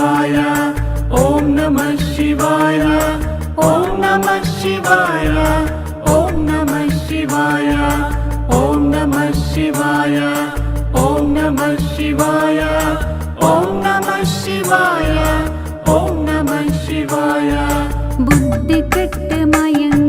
శివాయ. ఓం నమ శివాయ. ఓం నమ శివాయ. ఓం నమ శివాయ. ఓం నమ శివాయ. ఓం నమ శివాయ. ఓం నమ శివాయ. ఓం నమ శివాయ. బుద్ధి కట్టమయం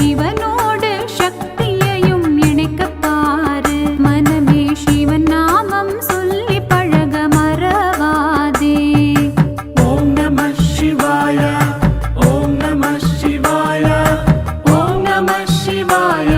சிவனோடு சக்தியையும் இணைக்க பாரு. மனமே சிவன் நாமம் சொல்லி பழக மறவாதே. ஓம் நம சிவாய ஓம் நம சிவாய ஓம் நம சிவாய.